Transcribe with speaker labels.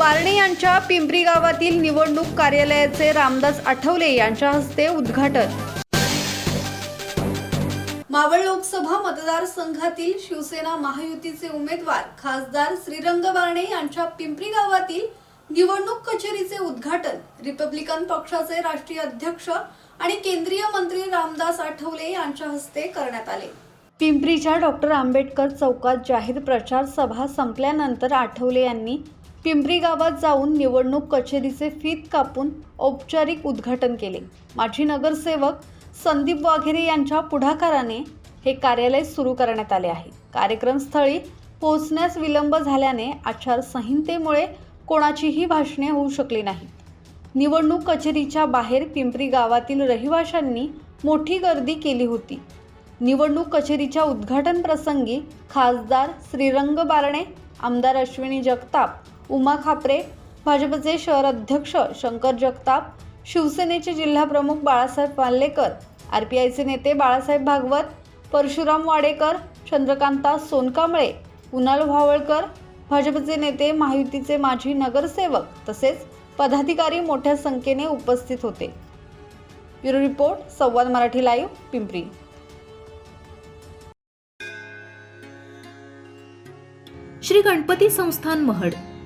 Speaker 1: बारणे यांच्या पिंपरी गावातील निवडणूक कार्यालयाचे रामदास आठवले यांच्या हस्ते उद्घाटन. मावळ लोकसभा मतदारसंघातील शिवसेना महायुतीचे उमेदवार खासदार श्रीरंग बारणे यांच्या पिंपरी गावातील निवडणूक कचेरीचे उद्घाटन. रिपब्लिकन पक्षाचे राष्ट्रीय अध्यक्ष आणि केंद्रीय मंत्री रामदास आठवले यांच्या हस्ते करण्यात आले. पिंपरीच्या डॉक्टर आंबेडकर चौकात जाहीर प्रचार सभा संपल्यानंतर आठवले यांनी पिंपरी गावात जाऊन निवडणूक कचेरीचे फीत कापून औपचारिक उद्घाटन केले. माजी नगरसेवक संदीप वाघेरे यांच्या पुढाकाराने हे कार्यालय सुरू करण्यात आले आहे. कार्यक्रमस्थळी पोहोचण्यास विलंब झाल्याने आचारसंहितेमुळे कोणाचीही भाषणे होऊ शकली नाहीत. निवडणूक कचेरीच्या बाहेर पिंपरी गावातील रहिवाशांनी मोठी गर्दी केली होती. निवडणूक कचेरीच्या उद्घाटन प्रसंगी खासदार श्रीरंग बारणे आमदार अश्विनी जगताप उमा खापरे भाजपचे शहर अध्यक्ष शंकर जगताप शिवसेनेचे जिल्हाप्रमुख बाळासाहेब पाल्लेकर आर पी आयचे नेते बाळासाहेब भागवत परशुराम वाडेकर चंद्रकांता सोनकांबळे कुणाल भावळकर भाजपचे नेते महायुतीचे माजी नगरसेवक तसेच पदाधिकारी मोठ्या संख्येने उपस्थित होते. Bureau report Samvad Marathi live Pimpri.
Speaker 2: Shri Ganpati Sansthan Mahad.